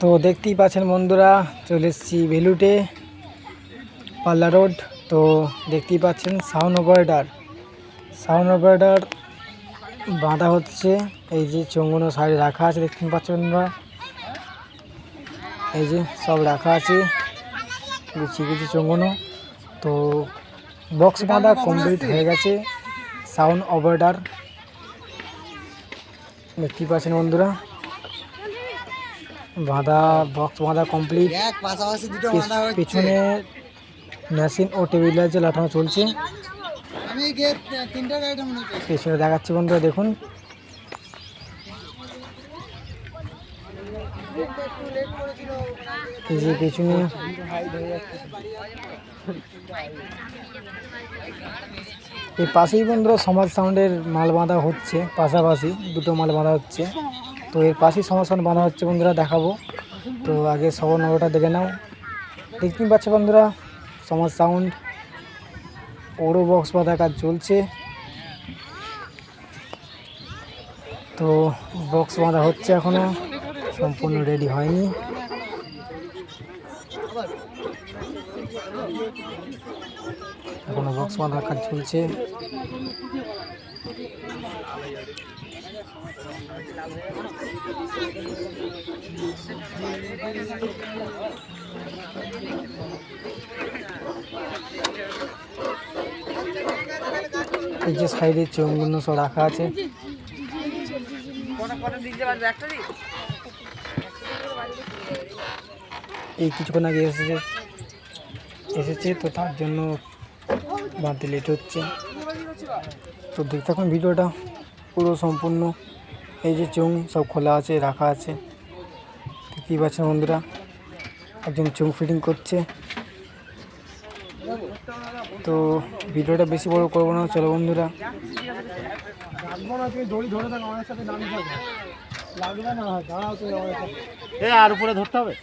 তো দেখতেই পাচ্ছেন বন্ধুরা, চলে এসেছি ভেলুটে পাল্লা রোড। তো দেখতেই পাচ্ছেন সাউন্ড অপারেটার। সাউন্ড অপারেটার বাঁধা হচ্ছে, এই যে চঙ্গুনো সাইডে রাখা আছে দেখতে পাচ্ছেন বন্ধুরা। এই যে সব রাখা আছে, গুছিয়ে গুছিয়ে চঙ্গুনো তো বক্স বাঁধা কমপ্লিট হয়ে গেছে, সাউন্ড অপারেটার। দেখতেই পাচ্ছেন বন্ধুরা। বাঁধা বক্স বাঁধা কমপ্লিট পিছনে মেশিন ও টেবিল আছে লাঠানো চলছে। পিছনে দেখাচ্ছি বন্ধুরা দেখুন। এই যে পেছনে। এই পাশেই বন্ধুরা সমাজ সাউন্ডের মাল বাঁধা হচ্ছে পাশাপাশি দুটো মাল বাঁধা হচ্ছে। তো এর পাশেই সাউন্ড বাঁধা হচ্ছে বন্ধুরা, দেখাবো। তো আগে সবার নগরটা দেখে নাও। দেখতেই পাচ্ছ বন্ধুরা, সমাজ সাউন্ড, ওরও বক্স বাঁধা কাজ চলছে। তো বক্স বাঁধা হচ্ছে এখনও, সম্পূর্ণ রেডি হয়নি। এখনও বক্স বাঁধার কাজ চলছে। এই যে সাইডে চোখগুলো সব রাখা আছে। এই কিছুক্ষণ আগে এসেছে এসেছে তো তার জন্য বাঁধতে লেট হচ্ছে। তো দেখতে থাকুন ভিডিওটা, পুরো সম্পূর্ণ। এই যে চোং সব খোলা আছে, রাখা আছে। দেখতেই পাচ্ছেন বন্ধুরা, একজন চোং ফিটিং করছে। তো ভিডিওটা বেশি বড় করব না, চলো বন্ধুরা। আর উপরে ধরতে হবে?